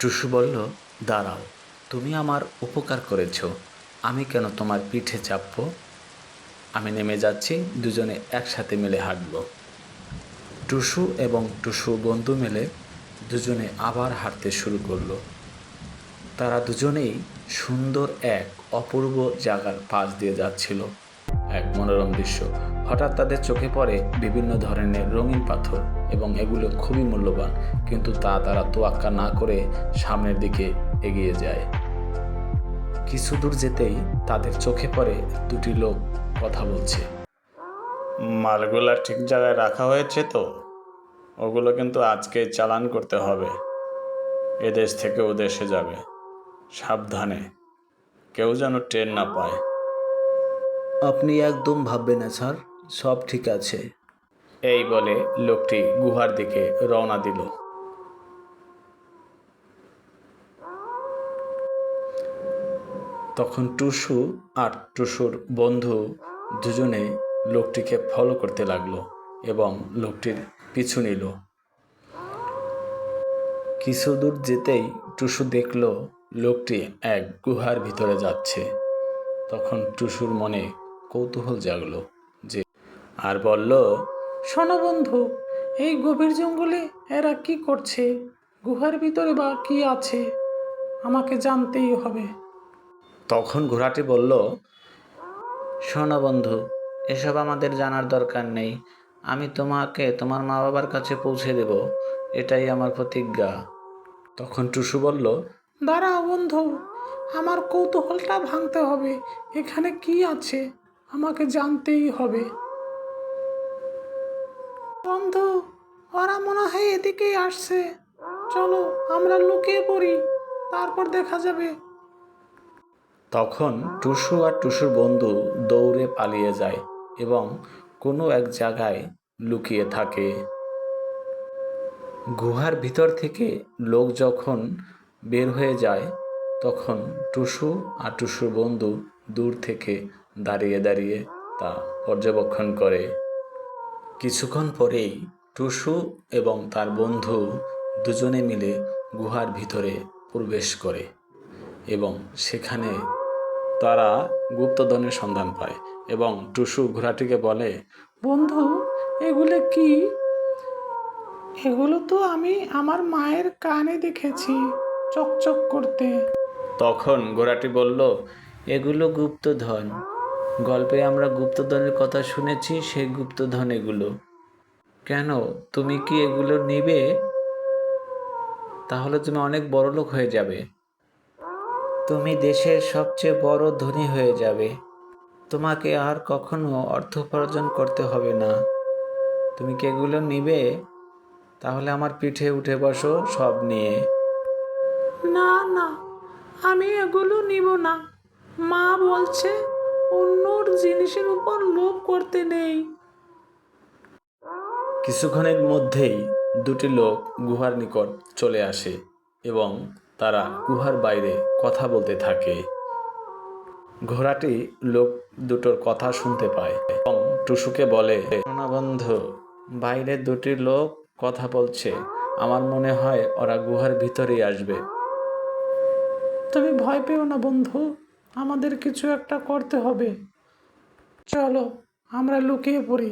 টুসু বলল, দাঁড়াও, তুমি আমার উপকার করেছ, আমি কেন তোমার পিঠে চাপবো? আমি নেমে যাচ্ছি, দুজনে একসাথে মিলে হাঁটব। টুসু এবং টুসু বন্ধু মিলে দুজনে আবার হাঁটতে শুরু করল। তারা দুজনেই সুন্দর এক অপূর্ব জায়গার পাশ দিয়ে যাচ্ছিল। এক মনোরম দৃশ্য। হঠাৎ তাদের চোখে পড়ে বিভিন্ন ধরনের রঙিন পাথর এবং এগুলো খুবই মূল্যবান, কিন্তু তা তারা তোয়াক্কা না করে সামনের দিকে এগিয়ে যায়। কিছু দূর যেতেই তাদের চোখে পড়ে দুটি লোক কথা বলছে। মালগুলা ঠিক জায়গায় রাখা হয়েছে তো? ওগুলো কিন্তু আজকে চালান করতে হবে। এদেশ থেকে ও দেশে যাবে। সাবধানে। কেউ যেন ট্রেন না পায়। আপনি একদম ভাববেন না, স্যার। সব ঠিক আছে। এই বলে লোকটি গুহার দিকে রওনা দিল। তখন টুসু আর টুসুর বন্ধু দুজনে লোকটিকে ফলো করতে লাগল এবং লোকটির পিছু নিল। কিছু দূর যেতেই টুসু দেখল লোকটি এক গুহার ভিতরে যাচ্ছে। তখন টুসুর মনে কৌতূহল জাগলো যে আর বলল শোনো বন্ধু এই গভীর জঙ্গলে এরা কি করছে? গুহার ভিতরে বা কি আছে? আমাকে জানতেই হবে। তখন ঘোড়াটি বলল শোনো বন্ধু এসব আমাদের জানার দরকার নেই। আমি তোমাকে তোমার মা বাবার কাছে পৌঁছে দেব। এটাই আমার প্রতিজ্ঞা। তখন টুসু বলল দাঁড়াও বন্ধু আমার কৌতূহলটা ভাঙতে হবে। এখানে কি আছে? আমাকে জানতেই হবে। বন্ধু, ওরা মনে হয় এদিকেই আসছে। চলো, আমরা লুকিয়ে পড়ি, তারপর দেখা যাবে। তখন টুসু আর টুসুর বন্ধু দৌড়ে পালিয়ে যায় এবং কোনো এক জায়গায় লুকিয়ে থাকে। গুহার ভিতর থেকে লোক যখন বের হয়ে যায়, তখন টুসু আর টুসুর বন্ধু দূর থেকে দাঁড়িয়ে দাঁড়িয়ে তা পর্যবেক্ষণ করে। কিছুক্ষণ পরেই টুসু এবং তার বন্ধু দুজনে মিলে গুহার ভিতরে প্রবেশ করে এবং সেখানে তারা গুপ্তধনের সন্ধান পায় এবং টুসু ঘোড়াটিকে বলে বন্ধু এগুলো কি? এগুলো তো আমি আমার মায়ের কানে দেখেছি চকচক করতে। তখন ঘোড়াটি বলল এগুলো গুপ্তধন। গল্পে আমরা গুপ্তধনের কথা শুনেছি সেই গুপ্তধন এগুলো। কেন? তুমি কি এগুলো নিবে? তাহলে তুমি অনেক বড় লোক হয়ে যাবে। তুমি দেশের সবচেয়ে বড় ধনী হয়ে যাবে। তোমাকে আর কখনো অর্থ উপার্জন করতে হবে না। তুমি কি এগুলো নিবে? তাহলে আমার পিঠে উঠে বসো সব নিয়ে। না না, আমি এগুলো নিব না। মা বলছে অন্যর জিনিসের উপর লোভ করতে নেই। কিছুক্ষণের মধ্যেই দুটি লোক গুহার নিকট চলে আসে এবং তারা গুহার বাইরে কথা বলতে থাকে। ঘোড়াটি লোক দুটোর কথা শুনতে পায় এবং টুসুকে বলে "শোনো বন্ধু বাইরে দুটি লোক কথা বলছে। আমার মনে হয় ওরা গুহার ভিতরেই আসবে। তুমি ভয় পেও না বন্ধু। আমাদের কিছু একটা করতে হবে। চলো আমরা লুকিয়ে পড়ি।